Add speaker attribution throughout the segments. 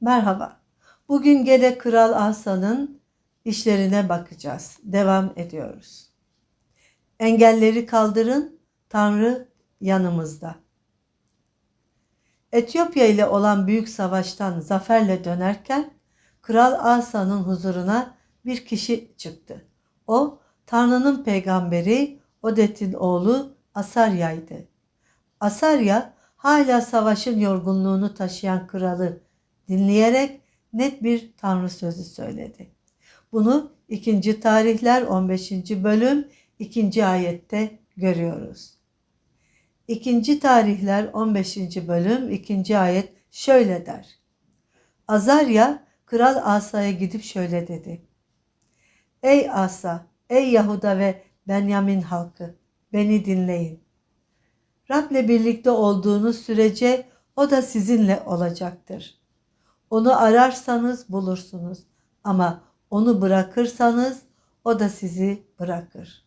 Speaker 1: Merhaba. Bugün gene Kral Asa'nın işlerine bakacağız. Devam ediyoruz. Engelleri kaldırın, Tanrı yanımızda. Etiyopya ile olan büyük savaştan zaferle dönerken Kral Asa'nın huzuruna bir kişi çıktı. O Tanrı'nın peygamberi Odet'in oğlu Asarya'ydı. Asarya hala savaşın yorgunluğunu taşıyan kralı dinleyerek net bir tanrı sözü söyledi. Bunu 2. Tarihler 15. bölüm 2. ayette görüyoruz. 2. Tarihler 15. bölüm 2. ayet şöyle der. Azarya Kral Asa'ya gidip şöyle dedi. Ey Asa, ey Yahuda ve Benyamin halkı, beni dinleyin. Rab'le birlikte olduğunuz sürece o da sizinle olacaktır. Onu ararsanız bulursunuz ama onu bırakırsanız o da sizi bırakır.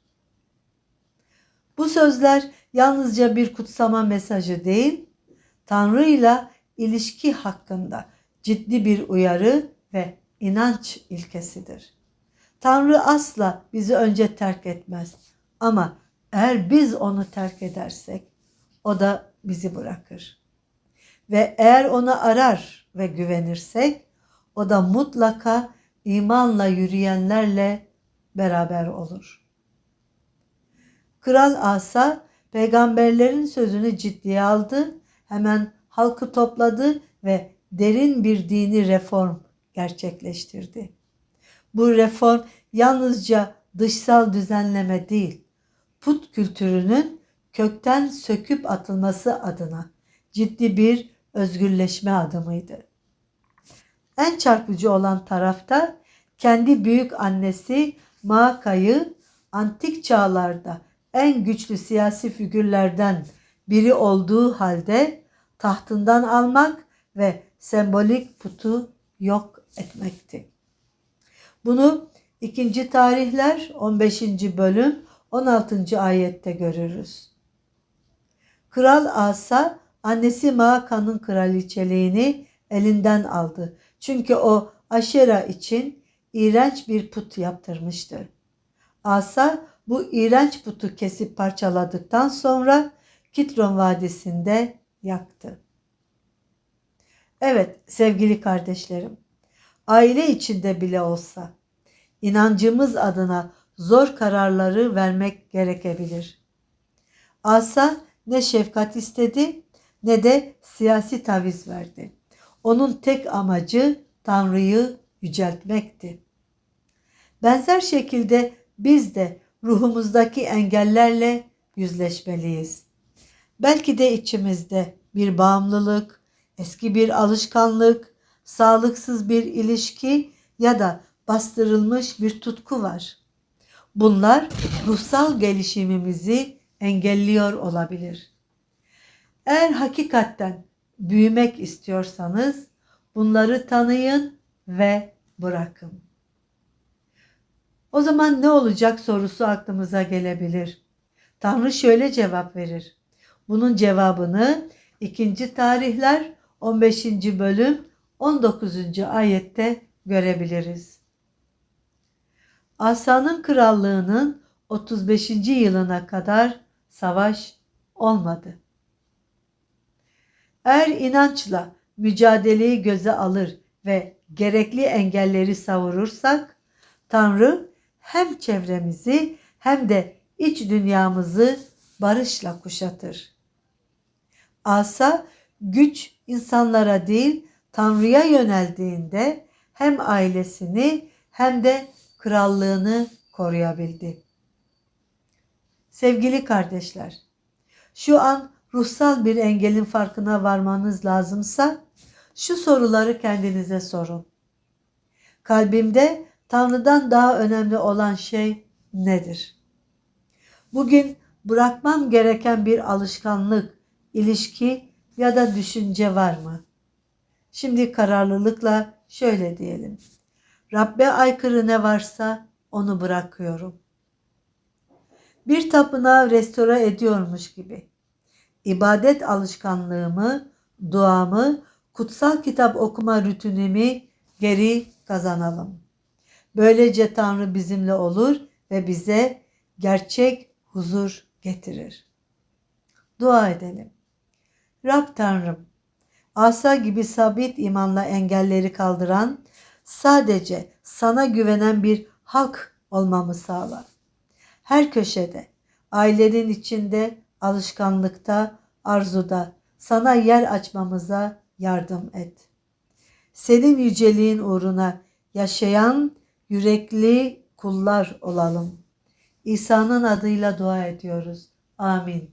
Speaker 1: Bu sözler yalnızca bir kutsama mesajı değil, Tanrı ile ilişki hakkında ciddi bir uyarı ve inanç ilkesidir. Tanrı asla bizi önce terk etmez ama eğer biz onu terk edersek o da bizi bırakır. Ve eğer onu arar ve güvenirsek o da mutlaka imanla yürüyenlerle beraber olur. Kral Asa peygamberlerin sözünü ciddiye aldı, hemen halkı topladı ve derin bir dini reform gerçekleştirdi. Bu reform yalnızca dışsal düzenleme değil, put kültürünün kökten söküp atılması adına ciddi bir özgürleşme adımıydı. En çarpıcı olan tarafta kendi büyük annesi Maaka'yı antik çağlarda en güçlü siyasi figürlerden biri olduğu halde tahtından almak ve sembolik putu yok etmekti. Bunu 2. Tarihler 15. bölüm 16. ayette görürüz. Kral Asa annesi Maaka'nın kraliçeliğini elinden aldı. Çünkü o Aşera için iğrenç bir put yaptırmıştı. Asa bu iğrenç putu kesip parçaladıktan sonra Kitron Vadisi'nde yaktı. Evet sevgili kardeşlerim, aile içinde bile olsa inancımız adına zor kararları vermek gerekebilir. Asa ne şefkat istedi ne de siyasi taviz verdi. Onun tek amacı Tanrı'yı yüceltmekti. Benzer şekilde biz de ruhumuzdaki engellerle yüzleşmeliyiz. Belki de içimizde bir bağımlılık, eski bir alışkanlık, sağlıksız bir ilişki ya da bastırılmış bir tutku var. Bunlar ruhsal gelişimimizi engelliyor olabilir. Eğer hakikaten büyümek istiyorsanız bunları tanıyın ve bırakın. O zaman ne olacak sorusu aklımıza gelebilir. Tanrı şöyle cevap verir. Bunun cevabını 2. Tarihler 15. bölüm 19. ayette görebiliriz. Asa'nın krallığının 35. yılına kadar savaş olmadı. Eğer inançla mücadeleyi göze alır ve gerekli engelleri savurursak Tanrı hem çevremizi hem de iç dünyamızı barışla kuşatır. Asa güç insanlara değil Tanrı'ya yöneldiğinde hem ailesini hem de krallığını koruyabildi. Sevgili kardeşler, şu an ruhsal bir engelin farkına varmanız lazımsa şu soruları kendinize sorun. Kalbimde Tanrı'dan daha önemli olan şey nedir? Bugün bırakmam gereken bir alışkanlık, ilişki ya da düşünce var mı? Şimdi kararlılıkla şöyle diyelim. Rabbe aykırı ne varsa onu bırakıyorum. Bir tapınağı restore ediyormuş gibi. İbadet alışkanlığımı, duamı kutsal kitap okuma rutinimi geri kazanalım. Böylece Tanrı bizimle olur ve bize gerçek huzur getirir. Dua edelim. Rab Tanrım, Asa gibi sabit imanla engelleri kaldıran, sadece sana güvenen bir halk olmamı sağla. Her köşede, ailenin içinde, alışkanlıkta, arzuda sana yer açmamıza yardım et. Senin yüceliğin uğruna yaşayan yürekli kullar olalım. İsa'nın adıyla dua ediyoruz. Amin.